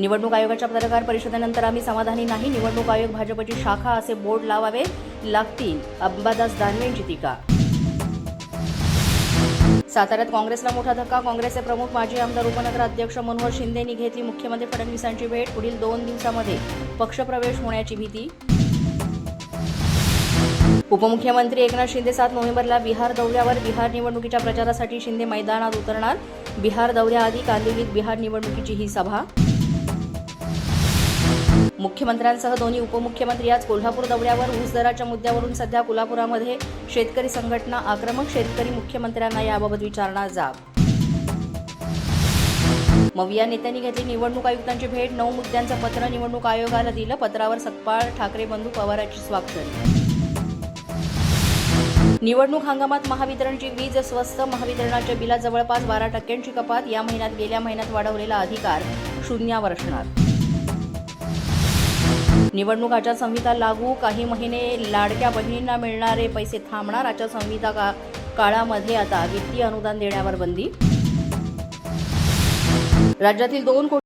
निवडणूक आयोगाच्या पत्रकार परिषदेनंतर आम्ही समाधानी नाही. निवडणूक आयोग भाजपची शाखा असे बोर्ड लावावे लागतील. अंबादास दानवेंची टीका. साताऱ्यात काँग्रेसला मोठा धक्का. काँग्रेसचे प्रमुख माजी आमदार उपनगर अध्यक्ष मनोहर शिंदेनी घेतली मुख्यमंत्री फडणवीसांची भेट. पुढील दोन दिवसामध्ये पक्षप्रवेश होण्याची भीती. उपमुख्यमंत्री एकनाथ शिंदे सात नोव्हेंबरला बिहार दौऱ्यावर. बिहार निवडणुकीच्या प्रचारासाठी शिंदे मैदानात उतरणार. बिहार दौऱ्याआधी कांदिवलीत बिहार निवडणुकीची ही सभा. मुख्यमंत्र्यांसह दोन्ही उपमुख्यमंत्री आज कोल्हापूर दौऱ्यावर. ऊस दराच्या मुद्द्यावरून सध्या कोल्हापुरामध्ये शेतकरी संघटना आक्रमक शेतकरी मुख्यमंत्र्यांना याबाबत विचारणा जाब. मविया नेत्यांनी घेतली निवडणूक आयुक्तांची भेट. नऊ मुद्द्यांचं पत्र निवडणूक आयोगाला दिलं. पत्रावर सतपाळ ठाकरे बंधू पवारांची स्वाक्षरी. निवडणूक हंगामात महावितरणची वीज स्वस्त महावितरणाच्या बिलात जवळपास बारा टक्क्यांची कपात. या महिन्यात गेल्या महिन्यात वाढवलेला अधिकार शून्यावर असणार. निवडणूक आचारसंहिता लागू काही महिने लाडक्या बहिणींना मिळणारे पैसे थांबणार आचारसंहिता का काळामध्ये. आता वित्तीय अनुदान देण्यावर बंदी. राज्यातील दोन कोटी